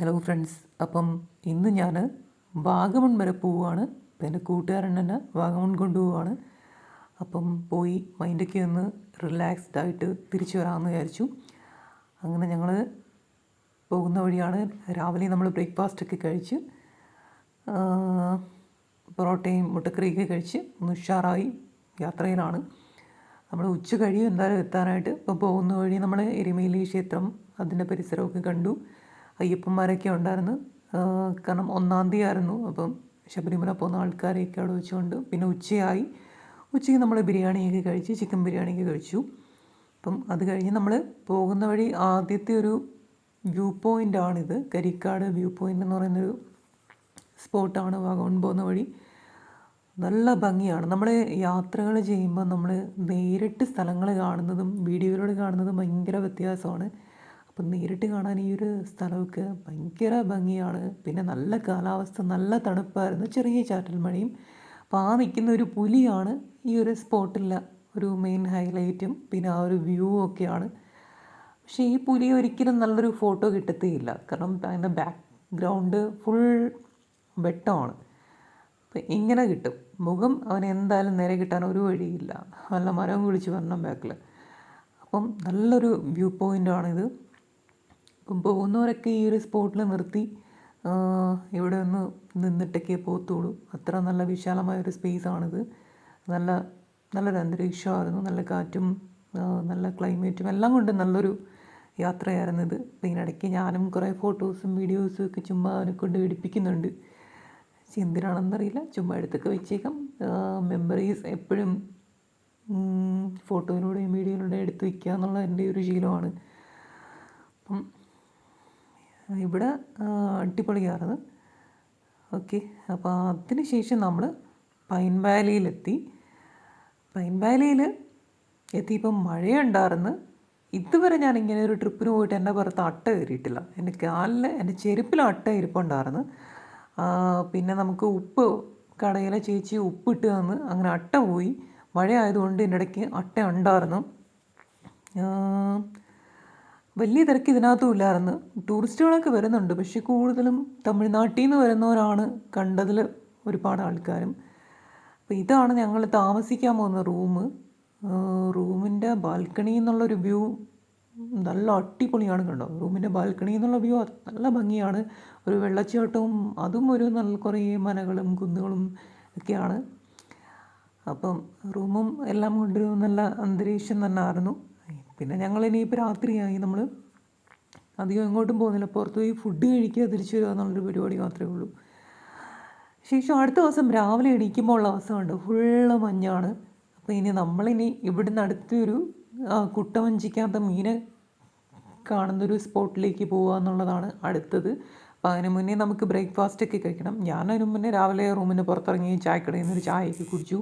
Hello friends അപ്പം ഇന്ന് ഞാൻ വാഗമൺ വരെ പോവുകയാണ്. അപ്പം എന്റെ കൂട്ടുകാരൻ തന്നെ വാഗമൺ കൊണ്ടുപോവുകയാണ്. അപ്പം പോയി മൈൻഡൊക്കെ ഒന്ന് റിലാക്സ്ഡ് ആയിട്ട് തിരിച്ചു വരാമെന്ന് വിചാരിച്ചു. അങ്ങനെ ഞങ്ങൾ പോകുന്ന വഴിയാണ്. രാവിലെ നമ്മൾ ബ്രേക്ക്ഫാസ്റ്റ് ഒക്കെ കഴിച്ച് പൊറോട്ടയും മുട്ടക്കറിയൊക്കെ കഴിച്ച് ഒന്ന് ഉഷാറായി യാത്രയിലാണ്. നമ്മൾ ഉച്ച കഴിയും എന്തായാലും എത്താനായിട്ട്. ഇപ്പോൾ പോകുന്ന വഴി നമ്മൾ എരുമേലി ക്ഷേത്രം അതിന്റെ പരിസരമൊക്കെ കണ്ടു. അയ്യപ്പന്മാരൊക്കെ ഉണ്ടായിരുന്നു. കാരണം ഒന്നാം തീയതി ആയിരുന്നു അപ്പം ശബരിമല പോകുന്ന ആൾക്കാരെയൊക്കെ അവിടെ വെച്ചുകൊണ്ട് പിന്നെ ഉച്ചയായി. ഉച്ചയ്ക്ക് നമ്മൾ ബിരിയാണിയൊക്കെ കഴിച്ച് ചിക്കൻ ബിരിയാണിയൊക്കെ കഴിച്ചു. അപ്പം അത് കഴിഞ്ഞ് നമ്മൾ പോകുന്ന വഴി ആദ്യത്തെ ഒരു വ്യൂ പോയിന്റ് ആണിത്. കരിക്കാട് വ്യൂ പോയിന്റ് എന്ന് പറയുന്നൊരു സ്പോട്ടാണ് വാഗോൺ പോകുന്ന വഴി. നല്ല ഭംഗിയാണ്. നമ്മൾ യാത്രകൾ ചെയ്യുമ്പോൾ നമ്മൾ നേരിട്ട് സ്ഥലങ്ങൾ കാണുന്നതും വീഡിയോയിലൂടെ കാണുന്നതും ഭയങ്കര വ്യത്യാസമാണ്. അപ്പം നേരിട്ട് കാണാൻ ഈ ഒരു സ്ഥലമൊക്കെ ഭയങ്കര ഭംഗിയാണ്. പിന്നെ നല്ല കാലാവസ്ഥ നല്ല തണുപ്പായിരുന്നു. ചെറിയ ചാറ്റൽ മഴയും. അപ്പോൾ ആ നിൽക്കുന്ന ഒരു പുലിയാണ് ഈ ഒരു സ്പോട്ടിലെ ഒരു മെയിൻ ഹൈലൈറ്റും പിന്നെ ആ ഒരു വ്യൂ ഒക്കെയാണ്. പക്ഷേ ഈ പുലി ഒരിക്കലും നല്ലൊരു ഫോട്ടോ കിട്ടത്തേയില്ല. കാരണം അതിന്റെ ബാക്ക്ഗ്രൗണ്ട് ഫുൾ വെട്ടമാണ്. അപ്പം ഇങ്ങനെ കിട്ടും. മുഖം അവൻ എന്തായാലും നേരെ കിട്ടാൻ ഒരു വഴിയില്ല. നല്ല മരം കുളിച്ച് വരണം ബാക്കിൽ അപ്പം നല്ലൊരു വ്യൂ പോയിന്റാണിത് പോകുന്നവരൊക്കെ ഈ ഒരു സ്പോട്ടിൽ നിർത്തി ഇവിടെ ഒന്ന് നിന്നിട്ടൊക്കെ പോത്തുള്ളൂ അത്ര നല്ല വിശാലമായ ഒരു സ്പേസാണിത്. നല്ല നല്ലൊരു അന്തരീക്ഷമായിരുന്നു. നല്ല കാറ്റും നല്ല ക്ലൈമറ്റും എല്ലാം കൊണ്ട് നല്ലൊരു യാത്രയായിരുന്നു ഇത്. ഇതിനിടയ്ക്ക് ഞാനും കുറേ ഫോട്ടോസും വീഡിയോസും ഒക്കെ ചുമ്മാ അവനെ കൊണ്ട് എടുപ്പിക്കുന്നുണ്ട് പക്ഷെ എന്തിനാണെന്നറിയില്ല. ചുമ്മാ എടുത്തൊക്കെ വെച്ചേക്കാം. മെമ്മറീസ് എപ്പോഴും ഫോട്ടോയിലൂടെയും വീഡിയോയിലൂടെയും എടുത്ത് വയ്ക്കുക എന്നുള്ള എന്റെ ഒരു ശീലമാണ്. അപ്പം ഇവിടെ അടിപൊളിയായിരുന്നു ഓക്കെ അപ്പോൾ അതിന് ശേഷം നമ്മൾ പൈൻ വാലിയിലെത്തി. പൈൻ വാലിയിൽ എത്തിയപ്പോൾ മഴയുണ്ടായിരുന്നു. ഇതുവരെ ഞാൻ ഇങ്ങനെ ഒരു ട്രിപ്പിന് പോയിട്ട് എന്റെ പുറത്ത് അട്ട കയറിയിട്ടില്ല. എന്റെ കാലിൽ എന്റെ ചെരുപ്പിൽ അട്ട ഇരിപ്പുണ്ടായിരുന്നു. പിന്നെ നമുക്ക് ഉപ്പ് കടയിലെ ചേച്ചി ഉപ്പിട്ട് തന്ന് അങ്ങനെ അട്ട പോയി. മഴ ആയതുകൊണ്ട് എന്റെ ഇടയ്ക്ക് അട്ട ഉണ്ടായിരുന്നു. വലിയ തിരക്ക് ഇതിനകത്തും ഇല്ലായിരുന്നു. ടൂറിസ്റ്റുകളൊക്കെ വരുന്നുണ്ട്. പക്ഷെ കൂടുതലും തമിഴ്നാട്ടിൽ നിന്ന് വരുന്നവരാണ് കണ്ടതിൽ ഒരുപാട് ആൾക്കാരും. അപ്പോൾ ഇതാണ് ഞങ്ങൾ താമസിക്കാൻ പോകുന്ന റൂം റൂമിന്റെ ബാൽക്കണി എന്നുള്ളൊരു വ്യൂ നല്ല അടിപൊളിയാണ് കണ്ടോ? റൂമിന്റെ ബാൽക്കണി എന്നുള്ള വ്യൂ നല്ല ഭംഗിയാണ്. ഒരു വെള്ളച്ചാട്ടവും അതും ഒരു നല്ല കുറേ മനകളും കുന്നുകളും ഒക്കെയാണ്. അപ്പം റൂമും എല്ലാം കൊണ്ടൊരു നല്ല അന്തരീക്ഷം തന്നെ ആയിരുന്നു. പിന്നെ ഞങ്ങൾ ഇനിയിപ്പോൾ രാത്രിയായി നമ്മൾ അധികം എങ്ങോട്ടും പോകുന്നില്ല. പുറത്ത് പോയി ഫുഡ് കഴിക്കുക തിരിച്ചു വരിക എന്നുള്ളൊരു പരിപാടി മാത്രമേ ഉള്ളൂ. ശേഷം അടുത്ത ദിവസം രാവിലെ എണീക്കുമ്പോൾ ഉള്ള അവസ്ഥയുണ്ട് ഫുള്ള് മഞ്ഞാണ്. അപ്പോൾ ഇനി നമ്മളിനി ഇവിടുന്ന് അടുത്തൊരു കുട്ടവഞ്ചിക്കാത്ത മീനെ കാണുന്നൊരു സ്പോട്ടിലേക്ക് പോവുക എന്നുള്ളതാണ് അടുത്തത്. അപ്പോൾ അതിന് മുന്നേ നമുക്ക് ബ്രേക്ക്ഫാസ്റ്റ് ഒക്കെ കഴിക്കണം. ഞാൻ അതിന് മുന്നേ രാവിലെ റൂമിന് പുറത്തിറങ്ങി ചായക്കടയിൽ നിന്ന് ഒരു ചായയൊക്കെ കുടിച്ചു.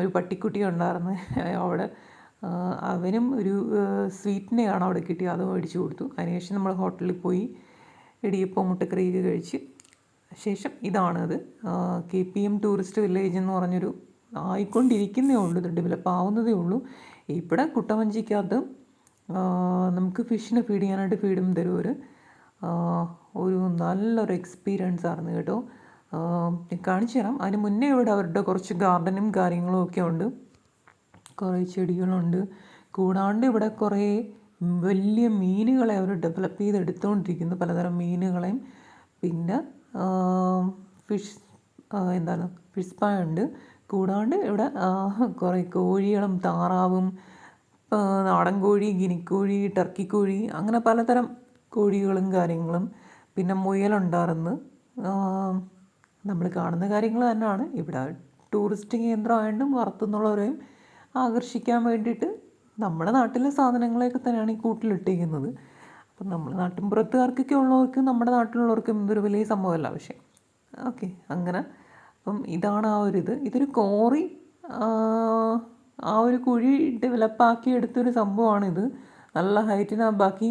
ഒരു പട്ടിക്കുട്ടി ഉണ്ടായിരുന്നു അവിടെ അവനും ഒരു സ്വീറ്റിനെയാണ് അവിടെ കിട്ടിയത്. അത് മേടിച്ചു കൊടുത്തു. അതിനുശേഷം നമ്മൾ ഹോട്ടലിൽ പോയി ഇടിയപ്പം മുട്ടക്കറിയൊക്കെ കഴിച്ച് ശേഷം ഇതാണത് K P M tourist village എന്ന് പറഞ്ഞൊരു ആയിക്കൊണ്ടിരിക്കുന്നേ ഉള്ളൂ ഇത് ഡെവലപ്പ് ആവുന്നതേ ഉള്ളൂ. ഇവിടെ കുട്ടവഞ്ചിക്കകത്ത് നമുക്ക് ഫിഷിനെ ഫീഡ് ചെയ്യാനായിട്ട് ഫീഡും തരും ഒരു ഒരു നല്ലൊരു എക്സ്പീരിയൻസ് ആയിരുന്നു കേട്ടോ. കാണിച്ചു തരാം. അതിന് മുന്നേ ഇവിടെ അവരുടെ കുറച്ച് ഗാർഡനും കാര്യങ്ങളും ഒക്കെ ഉണ്ട്. കുറേ ചെടികളുണ്ട്. കൂടാണ്ട് ഇവിടെ കുറേ വലിയ മീനുകളെ അവർ ഡെവലപ്പ് ചെയ്ത് എടുത്തുകൊണ്ടിരിക്കുന്നു പലതരം മീനുകളെയും. പിന്നെ ഫിഷ് എന്താണ് ഫിഷ് സ്പാ ഉണ്ട്. കൂടാണ്ട് ഇവിടെ കുറേ കോഴികളും താറാവും നാടൻ കോഴി ഗിനിക്കോഴി ടർക്കി കോഴി അങ്ങനെ പലതരം കോഴികളും കാര്യങ്ങളും. പിന്നെ മുയലുണ്ടായിരുന്നു. നമ്മൾ കാണുന്ന കാര്യങ്ങൾ തന്നെയാണ്. ഇവിടെ ടൂറിസ്റ്റ് കേന്ദ്രമായിട്ടും പുറത്തുനിന്നുള്ളവരെയും ആകർഷിക്കാൻ വേണ്ടിയിട്ട് നമ്മുടെ നാട്ടിലെ സാധനങ്ങളെയൊക്കെ തന്നെയാണ് ഈ കൂട്ടിലിട്ടിരിക്കുന്നത്. അപ്പം നമ്മുടെ നാട്ടിൻപുറത്തുകാർക്കൊക്കെ ഉള്ളവർക്ക് നമ്മുടെ നാട്ടിലുള്ളവർക്കും ഇതൊരു വലിയ സംഭവമല്ല പക്ഷേ. ഓക്കെ അങ്ങനെ. അപ്പം ഇതാണ് ആ ഒരു ഇത്. ഇതൊരു കോറി ആ, ഒരു കുഴി ഡെവലപ്പാക്കി എടുത്തൊരു സംഭവമാണിത്. നല്ല ഹൈറ്റിന് ബാക്കി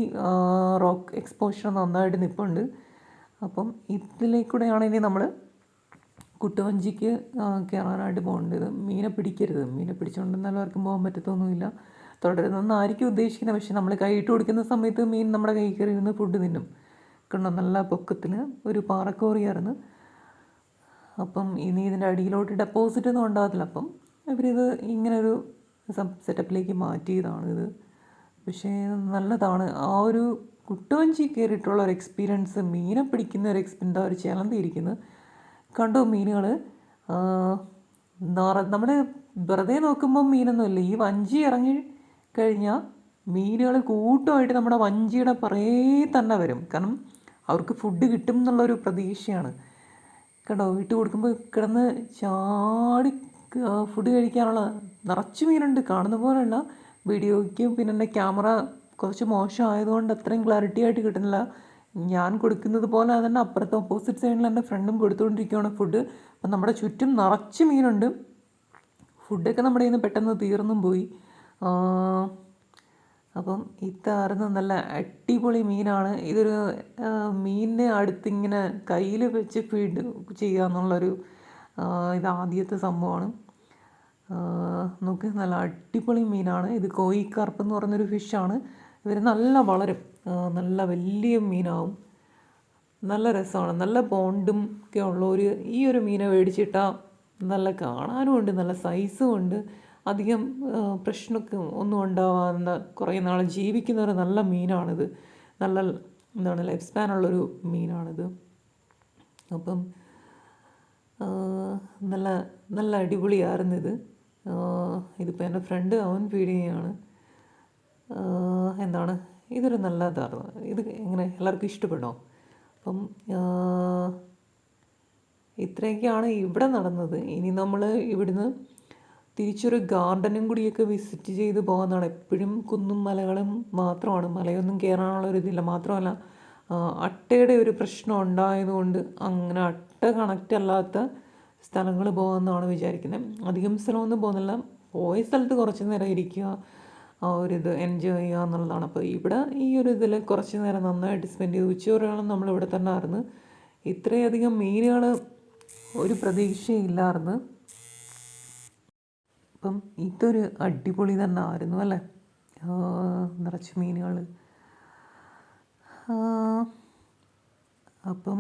റോക്ക് എക്സ്പോഷർ നന്നായിട്ട് നിൽപ്പുണ്ട് അപ്പം ഇതിലേക്കൂടെയാണ് ഇനി നമ്മൾ കുട്ടവഞ്ചിക്ക് ആ, കയറാനായിട്ട് പോകേണ്ടത്. മീനെ പിടിക്കരുത്. മീനെ പിടിച്ചുകൊണ്ടിരുന്നാലും ആർക്കും പോകാൻ പറ്റത്തൊന്നുമില്ല. തുടരുന്നൊന്നായിരിക്കും ഉദ്ദേശിക്കുന്നത്. പക്ഷേ നമ്മൾ കൈയിട്ട് കൊടുക്കുന്ന സമയത്ത് മീൻ നമ്മുടെ കൈ കയറി ഇരുന്ന് ഫുഡ് തിന്നും. കണ്ടോ? നല്ല പൊക്കത്തിൽ ഒരു പാറക്കോറിയായിരുന്നു. അപ്പം ഇനി ഇതിന്റെ അടിയിലോട്ട് ഡെപ്പോസിറ്റ് ഒന്നും ഉണ്ടാകത്തില്ല. അപ്പം ഇവരിത് ഇങ്ങനൊരു സെറ്റപ്പിലേക്ക് മാറ്റിയതാണ് ഇത്. പക്ഷേ നല്ലതാണ്. ആ ഒരു കുട്ടവഞ്ചി കയറിയിട്ടുള്ള ഒരു എക്സ്പീരിയൻസ് മീനെ പിടിക്കുന്ന ഒരു എക്സ്പീരിയൻസ് ഒരു ചിലന്തിയിരിക്കുന്നത് കണ്ടോ മീനുകൾ നമ്മുടെ വെറുതെ നോക്കുമ്പോൾ മീനൊന്നുമില്ല. ഈ വഞ്ചി ഇറങ്ങി കഴിഞ്ഞാൽ മീനുകൾ കൂട്ടമായിട്ട് നമ്മുടെ വഞ്ചിയുടെ പറയേ തന്നെ വരും. കാരണം അവർക്ക് ഫുഡ് കിട്ടും എന്നുള്ളൊരു പ്രതീക്ഷയാണ്. കേട്ടോ ഇട്ട് കൊടുക്കുമ്പോൾ കിടന്ന് ചാടി ഫുഡ് കഴിക്കാനുള്ള നിറച്ച് മീനുണ്ട്. കാണുന്ന പോലെയുള്ള വീഡിയോയ്ക്കും പിന്നെ എന്റെ ക്യാമറ കുറച്ച് മോശമായതുകൊണ്ട് അത്രയും ക്ലാരിറ്റി ആയിട്ട് കിട്ടുന്നില്ല. ഞാൻ കൊടുക്കുന്നത് പോലെ തന്നെ അപ്പുറത്ത് ഓപ്പോസിറ്റ് സൈഡിൽ എന്റെ ഫ്രണ്ടും കൊടുത്തുകൊണ്ടിരിക്കുകയാണ് ഫുഡ് അപ്പം നമ്മുടെ ചുറ്റും നിറച്ച് മീനുണ്ട്. ഫുഡൊക്കെ നമ്മുടെ ഇന്ന് പെട്ടെന്ന് തീർന്നും പോയി. അപ്പം ഇതായിരുന്നു നല്ല അടിപൊളി മീനാണ്. ഇതൊരു മീനിനെ അടുത്തിങ്ങനെ കയ്യിൽ വെച്ച് ഫീഡ് ചെയ്യുക എന്നുള്ളൊരു ഇത് ആദ്യത്തെ സംഭവമാണ്. നോക്ക് നല്ല അടിപൊളി മീനാണ്. ഇത് കോയിക്കാർപ്പ് എന്ന് പറഞ്ഞൊരു ഫിഷാണ് ഇവർ നല്ല വളരും. നല്ല വലിയ മീനാവും. നല്ല രസമാണ്. നല്ല ബോണ്ടും ഒക്കെ ഉള്ള ഒരു ഈ ഒരു മീനെ മേടിച്ചിട്ടാൽ നല്ല കാണാനും ഉണ്ട് നല്ല സൈസും ഉണ്ട്. അധികം പ്രശ്നമൊക്കെ ഒന്നും ഉണ്ടാവാതെ കുറേ നാൾ ജീവിക്കുന്ന ഒരു നല്ല മീനാണിത്. നല്ല എന്താണ് ലൈഫ് സ്പാനുള്ളൊരു മീനാണിത്. അപ്പം നല്ല നല്ല അടിപൊളിയായിരുന്നു ഇത് ഇതിപ്പോൾ എന്റെ ഫ്രണ്ട് അവൻ ഫീഡ് ചെയ്യുകയാണ്. എന്താണ് ഇതൊരു നല്ല ഇതായിരുന്നു ഇത് എങ്ങനെ എല്ലാവർക്കും ഇഷ്ടപ്പെടണോ? അപ്പം ഇത്രയൊക്കെയാണ് ഇവിടെ നടന്നത്. ഇനി നമ്മൾ ഇവിടുന്ന് തിരിച്ചൊരു ഗാർഡനും കൂടിയൊക്കെ വിസിറ്റ് ചെയ്ത് പോകുന്നതാണ് എപ്പോഴും കുന്നും മലകളും മാത്രമാണ്. മലയൊന്നും കയറാനുള്ള ഒരു ഇതില്ല. മാത്രമല്ല അട്ടയുടെ ഒരു പ്രശ്നം ഉണ്ടായതുകൊണ്ട് അങ്ങനെ അട്ട കണക്റ്റ് അല്ലാത്ത സ്ഥലങ്ങൾ പോകുമെന്നാണ് വിചാരിക്കുന്നത് അധികം സ്ഥലമൊന്നും പോകുന്നില്ല. പോയ സ്ഥലത്ത് കുറച്ച് നേരം ഇരിക്കുക. ആ ഒരു ഇത് എൻജോയ് ചെയ്യുക എന്നുള്ളതാണ്. അപ്പോൾ ഇവിടെ ഈ ഒരു ഇതിൽ കുറച്ച് നേരം നന്നായിട്ട് സ്പെൻഡ് ചെയ്തു ഉച്ചയോടെയാണ് നമ്മൾ ഇവിടെ തന്നെ ആയിരുന്നു ഇത്രയധികം മീനുകൾ ഒരു പ്രതീക്ഷയില്ലായിരുന്നു. അപ്പം ഇതൊരു അടിപൊളി തന്നെ ആയിരുന്നു അല്ലേ? നിറച്ച് മീനുകൾ. അപ്പം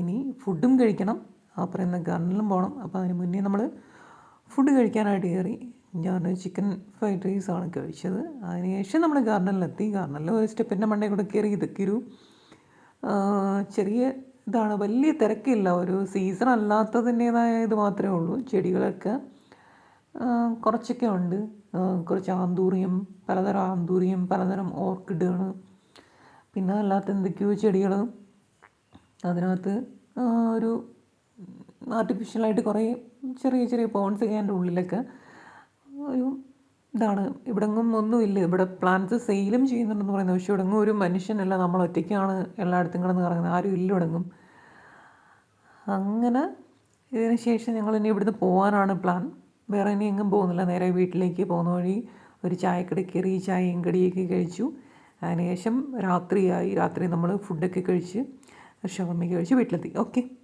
ഇനി ഫുഡും കഴിക്കണം. ആ പറയുന്ന ഗണ്ണിലും പോകണം. അപ്പോൾ അതിന് മുന്നേ നമ്മൾ ഫുഡ് കഴിക്കാനായിട്ട് കയറി. ഞാൻ ചിക്കൻ ഫ്രൈഡ് റൈസാണ് കഴിച്ചത്. അതിനുശേഷം നമ്മൾ ഗാർഡനിലെത്തി ഗാർഡനിൽ ഒരു സ്റ്റെപ്പിന്റെ മണ്ടയിൽ കൂടെ കയറി ഇതൊക്കെയൊരു ചെറിയ ഇതാണ്. വലിയ തിരക്കില്ല. ഒരു സീസൺ അല്ലാത്തതിന്റേതായ ഇത് മാത്രമേ ഉള്ളൂ. ചെടികളൊക്കെ കുറച്ചൊക്കെ ഉണ്ട്. കുറച്ച് ആന്തൂറിയം പലതരം ആന്തൂറിയം പലതരം ഓർക്കിഡുകൾ പിന്നെ അല്ലാത്ത എന്തൊക്കെയോ ചെടികൾ അതിനകത്ത് ഒരു ആർട്ടിഫിഷ്യലായിട്ട് കുറേ ചെറിയ ചെറിയ പോൺസ് ഒക്കെ അതിന്റെ ഉള്ളിലൊക്കെ ഒരു ഇതാണ്. ഇവിടെങ്ങും ഒന്നുമില്ല. ഇവിടെ പ്ലാന്റ്സ് സെയിലും ചെയ്യുന്നുണ്ടെന്ന് പറയുന്നത് പക്ഷേ ഇവിടെങ്ങും ഒരു മനുഷ്യനല്ല. നമ്മൾ ഒറ്റയ്ക്കാണ് എല്ലായിടത്തും കിടന്ന് കറങ്ങുന്നത്. ആരും ഇല്ല ഇവിടെങ്ങും. അങ്ങനെ ഇതിന് ശേഷം ഞങ്ങൾ ഇനി ഇവിടുന്ന് പോകാനാണ് പ്ലാൻ വേറെ ഇനി എങ്ങും പോകുന്നില്ല. നേരെ വീട്ടിലേക്ക് പോകുന്ന വഴി ഒരു ചായക്കട കയറി ചായയും കടിയൊക്കെ കഴിച്ചു. അതിനുശേഷം രാത്രിയായി. രാത്രി നമ്മൾ ഫുഡൊക്കെ കഴിച്ച് ഷവർമ്മയ്ക്ക് കഴിച്ച് വീട്ടിലെത്തി. ഓക്കെ